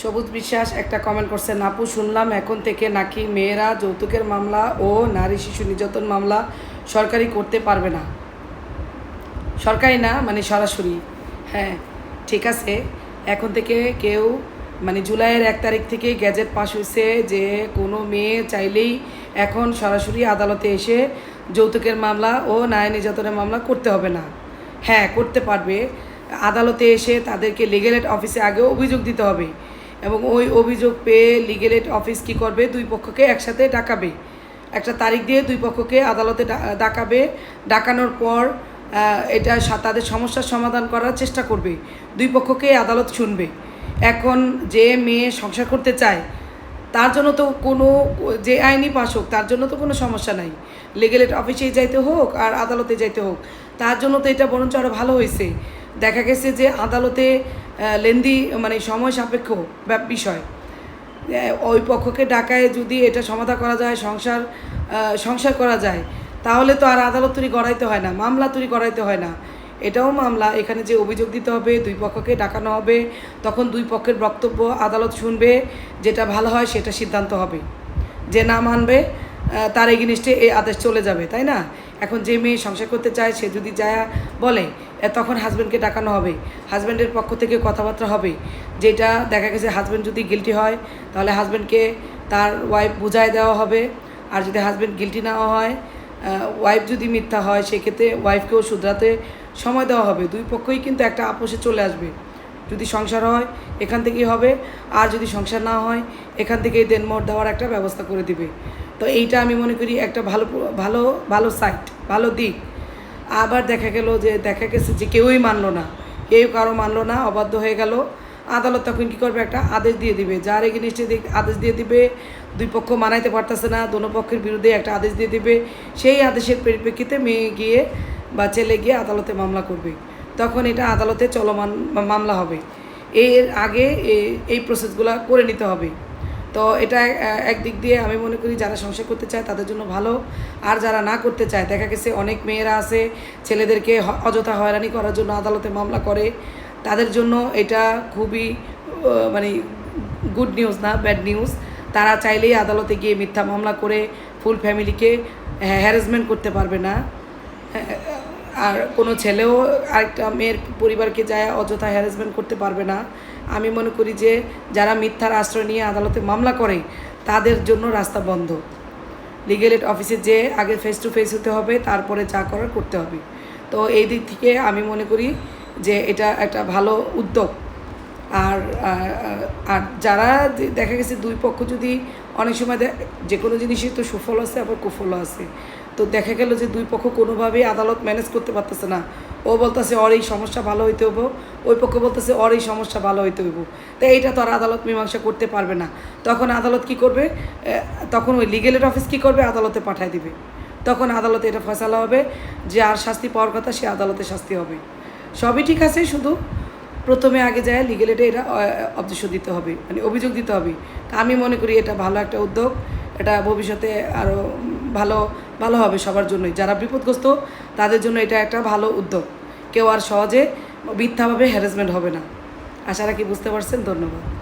সবুজ বিশ্বাস, একটা কমেন্ট করছে নাপু শুনলাম এখন থেকে নাকি মেয়েরা যৌতুকের মামলা ও নারী শিশু নির্যাতন মামলা সরকারি করতে পারবে না। সরকারি না মানে সরাসরি। হ্যাঁ ঠিক আছে। এখন থেকে কেউ মানে জুলাইয়ের এক তারিখ থেকে গ্যাজেট পাস হয়েছে যে কোনো মেয়ে চাইলেই এখন সরাসরি আদালতে এসে যৌতুকের মামলা ও নারী নির্যাতনের মামলা করতে হবে না। হ্যাঁ করতে পারবে। আদালতে এসে তাদেরকে লিগেল অফিসে আগেও অভিযোগ দিতে হবে। এবং ওই অভিযোগ পেয়ে লিগেল এড অফিস কী করবে? দুই পক্ষকে একসাথে ডাকাবে। একটা তারিখ দিয়ে দুই পক্ষকে আদালতে ডাকাবে। ডাকানোর পর এটা তাদের সমস্যার সমাধান করার চেষ্টা করবে। দুই পক্ষকে আদালত শুনবে। এখন যে মেয়ে সংসার করতে চায়, তার জন্য তো কোনো, যে আইনি পাশ হোক, তার জন্য তো কোনো সমস্যা নাই। লিগেল এড অফিসেই যাইতে হোক আর আদালতে যাইতে হোক, তার জন্য তো এটা বরঞ্চ আরও ভালো হয়েছে দেখা গেছে যে আদালতে লেন্দি মানে সময় সাপেক্ষ বিষয়। ওই পক্ষকে ডাকায় যদি এটা সমাধা করা যায়, সংসার সংসার করা যায়, তাহলে তো আর আদালত তৈরি গড়াইতে হয় না, মামলা তৈরি গড়াইতে হয় না। এটাও মামলা, এখানে যে অভিযোগ দিতে হবে, দুই পক্ষকে ডাকানো হবে, তখন দুই পক্ষের বক্তব্য আদালত শুনবে, যেটা ভালো হয় সেটা সিদ্ধান্ত হবে। যে না মানবে তার এগেনিস্টে এই আদেশ চলে যাবে, তাই না? এখন যে মেয়ে সংসার করতে চায়, সে যদি যায়, বলে তখন হাজব্যান্ডকে ডাকানো হবে। হাজব্যান্ডের পক্ষ থেকে কথাবার্তা হবে। যেটা দেখা গেছে হাজব্যান্ড যদি গিলটি হয়, তাহলে হাজব্যান্ডকে তার ওয়াইফ বুঝায় দেওয়া হবে। আর যদি হাজব্যান্ড গিলটি না হয় ওয়াইফ যদি মিথ্যা হয়, সেক্ষেত্রে ওয়াইফকেও শুধরাতে সময় দেওয়া হবে। দুই পক্ষই কিন্তু একটা আপোষে চলে আসবে। যদি সংসার হয়, এখান থেকেই হবে। আর যদি সংসার না হয়, এখান থেকেই দেনমোট দেওয়ার একটা ব্যবস্থা করে দিবে। তো এইটা আমি মনে করি একটা ভালো ভালো ভালো সাইট ভালো দিক। আবার দেখা গেল যে, দেখা গেছে যে কেউই মানলো না। কেউ কারও মানলো না, অবাধ্য হয়ে গেল। আদালত তখন কী করবে? একটা আদেশ দিয়ে দিবে। যার এগেনিস্টে আদেশ দিয়ে দিবে, দুই পক্ষ মানাইতে পারতেছে না, দোনো পক্ষের বিরুদ্ধে একটা আদেশ দিয়ে দিবে। সেই আদেশের পরিপ্রেক্ষিতে মেয়ে গিয়ে বা ছেলে গিয়ে আদালতে মামলা করবে। তখন এটা আদালতে চলমান মামলা হবে। এর আগে এই প্রসেসগুলো করে নিতে হবে। তো এটা একদিক দিয়ে আমি মনে করি যারা সংসার করতে চায় তাদের জন্য ভালো। আর যারা না করতে চায়, দেখা গেছে অনেক মেয়েরা আছে, ছেলেদেরকে অযথা হয়রানি করার জন্য আদালতে মামলা করে। তাদের জন্য এটা খুবই মানে গুড নিউজ না ব্যাড নিউজ তারা চাইলেই আদালতে গিয়ে মিথ্যা মামলা করে ফুল ফ্যামিলিকে হ্যারাসমেন্ট করতে পারবে না। আর কোনো ছেলেও আরেকটা মেয়ের পরিবারকে যায় অযথা হ্যারাসমেন্ট করতে পারবে না। আমি মনে করি যে যারা মিথ্যার আশ্রয় নিয়ে আদালতে মামলা করে, তাদের জন্য রাস্তা বন্ধ। লিগেল এড অফিসে যে আগে ফেস টু ফেস হতে হবে, তারপরে যা করার করতে হবে। তো এই দিক থেকে আমি মনে করি যে এটা একটা ভালো উদ্যোগ। আর আর যারা দেখা গেছে দুই পক্ষ যদি অনেক সময় যে কোনো জিনিসই তো সুফল আছে আবার কুফলও আছে। তো দেখা গেল যে দুই পক্ষ কোনোভাবেই আদালত ম্যানেজ করতে পারতেছে না। ও বলতেছে ওর এই সমস্যা ভালো হইতে হইব। ওই পক্ষ বলতেছে ওর এই সমস্যা ভালো হইতে হইব। তো এইটা তো আর আদালত মীমাংসা করতে পারবে না। তখন আদালত কি করবে? তখন ওই লিগেলের অফিস কি করবে? আদালতে পাঠায় দিবে। তখন আদালতে এটা ফয়সালা হবে যে আর শাস্তি পাওয়ার কথা সে আদালতে শাস্তি হবে। সবই ঠিক আছে, শুধু প্রথমে আগে যায় লিগেল এটা অবজেকশন দিতে হবে মানে অভিযোগ দিতে হবে। আমি মনে করি এটা ভালো একটা উদ্যোগ। এটা ভবিষ্যতে আরও ভালো ভালো হবে সবার জন্যই। যারা বিপদগ্রস্ত, তাদের জন্য এটা একটা ভালো উদ্যোগ। কেউ আর সহজে মিথ্যাভাবে হ্যারাসমেন্ট হবে না। আশা রাখি বুঝতে পারছেন, ধন্যবাদ।